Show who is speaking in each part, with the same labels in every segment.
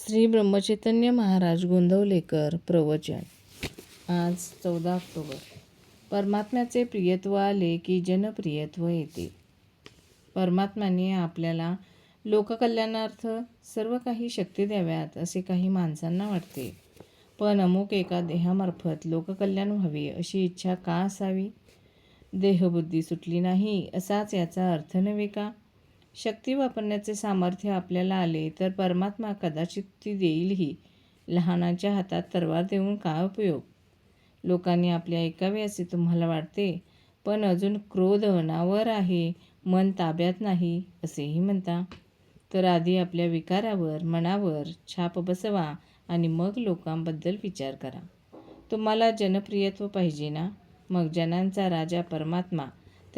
Speaker 1: श्री ब्रह्मचैतन्य महाराज गोंदवलेकर प्रवचन. आज चौदा ऑक्टोबर. परमात्म्याचे प्रियत्व आले की जनप्रियत्व येते. परमात्म्याने आपल्याला लोककल्याणार्थ सर्व काही शक्ती द्याव्यात असे काही माणसांना वाटते. पण अमुक एका देहामार्फत लोककल्याण व्हावे अशी इच्छा का असावी? देहबुद्धी सुटली नाही असाच याचा अर्थ नव्हे का? शक्ती वापरण्याचे सामर्थ्य आपल्याला आले तर परमात्मा कदाचित ती देईलही. लहानाच्या हातात तरवार देऊन काय उपयोग? लोकांनी आपले ऐकावे असे तुम्हाला वाटते? पण अजून क्रोध अनावर आहे मन ताब्यात नाही असेही म्हणता. तर आधी आपल्या विकारावर मनावर छाप बसवा आणि मग लोकांबद्दल विचार करा. तुम्हाला जनप्रियत्व पाहिजे ना? मग जनांचा राजा परमात्मा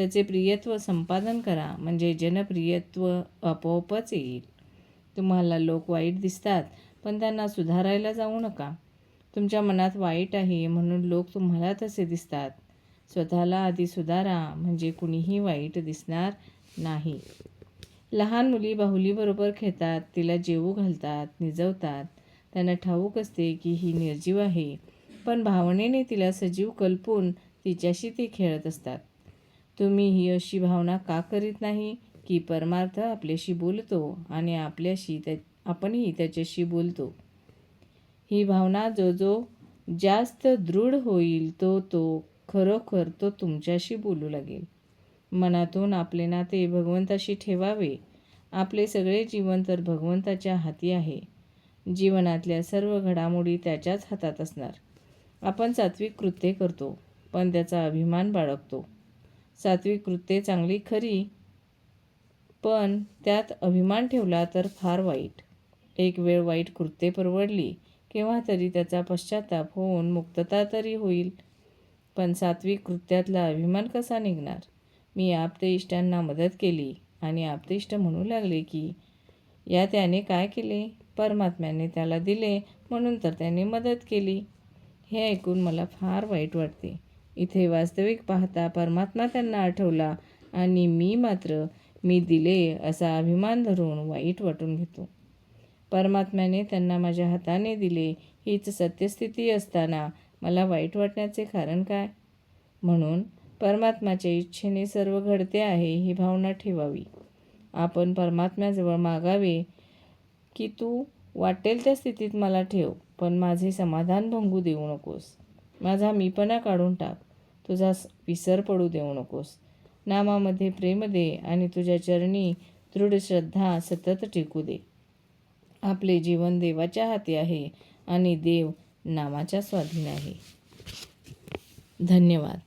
Speaker 1: त्याचे प्रियत्व संपादन करा. म्हणजे जनप्रियत्व आपोआपच येईल. तुम्हाला लोक वाईट दिसतात पण त्यांना सुधारायला जाऊ नका. तुमच्या मनात वाईट आहे म्हणून लोक तुम्हाला तसे दिसतात. स्वतःला आधी सुधारा म्हणजे कुणीही वाईट दिसणार नाही. लहान मुली बाहुलीबरोबर खेळतात तिला जेवू घालतात निजवतात. त्यांना ठाऊक असते की ही निर्जीव आहे. पण भावनेने तिला सजीव कल्पून तिच्याशी ती खेळत असतात. तुम्ही ही अशी भावना का करीत नाही? की परमार्थ आपल्याशी बोलतो आणि आपल्याशी त्या आपणही त्याच्याशी बोलतो. ही भावना जो जो जास्त दृढ होईल तो तो खरोखर तो तुमच्याशी बोलू लागेल. मनातून आपले नाते भगवंताशी ठेवावे. आपले सगळे जीवन तर भगवंताच्या हाती आहे. जीवनातल्या सर्व घडामोडी त्याच्याच हातात असणार. आपण सात्विक कृत्ये करतो पण त्याचा अभिमान बाळगतो. सात्विक कृत्ये चांगली खरी पण त्यात अभिमान ठेवला तर फार वाईट. एक वेळ वाईट कृत्ये परवडली केव्हा तरी त्याचा पश्चाताप होऊन मुक्तता तरी होईल. पण सात्विक कृत्यातला अभिमान कसा निघणार? मी इष्टांना मदत केली आणि इष्ट म्हणू लागले की या त्याने काय केले? परमात्म्याने त्याला दिले म्हणून तर त्याने मदत केली. हे ऐकून मला फार वाईट वाटते. इथे वास्तविक पाहता परमात्मा त्यांना आठवला आणि मी मात्र मी दिले असा अभिमान धरून वाईट वाटून घेतो. परमात्म्याने त्यांना माझ्या हाताने दिले हीच सत्यस्थिती असताना मला वाईट वाटण्याचे कारण काय? म्हणून परमात्माच्या इच्छेने सर्व घडते आहे ही भावना ठेवावी. आपण परमात्म्याजवळ मागावे की तू वाटेल त्या स्थितीत मला ठेव पण माझे समाधान भंगू देऊ नकोस. माझा मीपणा काढून टाक. तुझा विसर पडू देऊ नकोस. नामामध्ये प्रेम दे आणि तुझ्या चरणी दृढ श्रद्धा सतत टिकू दे. आपले जीवन देवाच्या हाती आहे आणि देव नामाच्या स्वाधीन आहे. धन्यवाद.